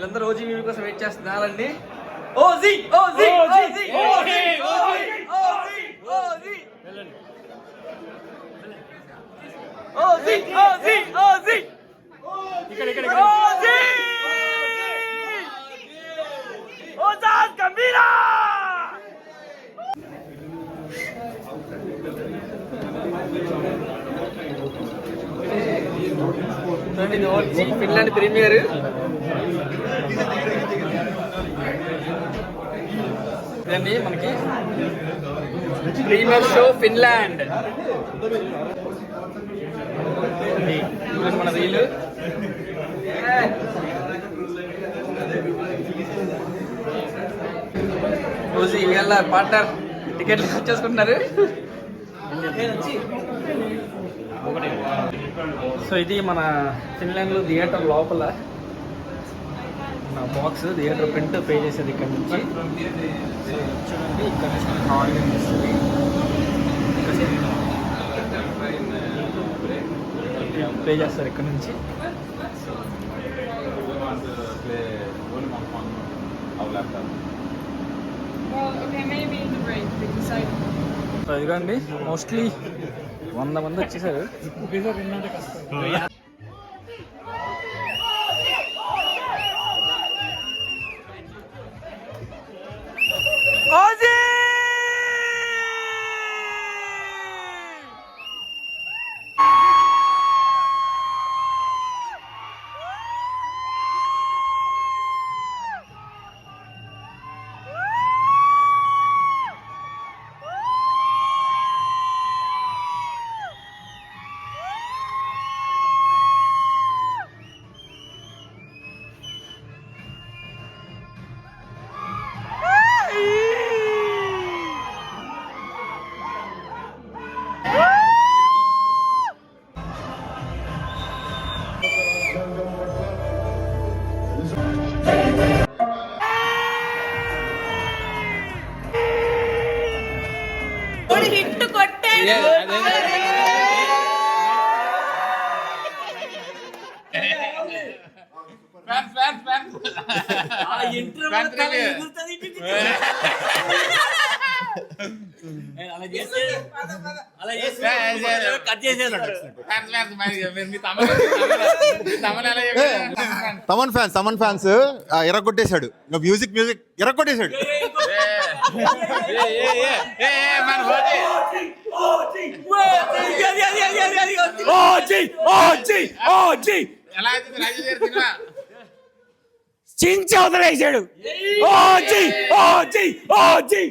వీళ్ళందరూ OG video కోసం wait చేస్తున్నారండి OG OG OG OG OG OG OG OG OG ఇక్కడ ఇక్కడ ఓజీ ఓజాజ్ గంభీరా చూడండి ఇది వచ్చి ఫిన్లాండ్ ప్రీమియర్ ఇదండి మనకి ప్రీమియర్ షో ఫిన్లాండ్. మన రీలు. రోజు ఇవాళ పార్ట్నర్ టికెట్లు వచ్చేసుకుంటున్నారు సో ఇది మన ఫిన్లాండ్లో థియేటర్ లోపల. నా బాక్స్ థియేటర్ ప్రింట్ పే చేసేది ఇక్కడ నుంచి. చూడండి ఇక్కడ నుంచి వస్తుంది పే చేస్తారు ఇక్కడ నుంచి. ఇదిగోండి మోస్ట్లీ వంద మంది వచ్చేసారు. Thaman fans Thaman fans. ఎరగొట్టేశాడు ఇంకా మ్యూజిక్ మ్యూజిక్. ఎరగొట్టేశాడు చించి వదిలేసాడు. OG OG OG.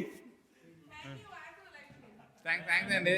Thanks thanks అండి.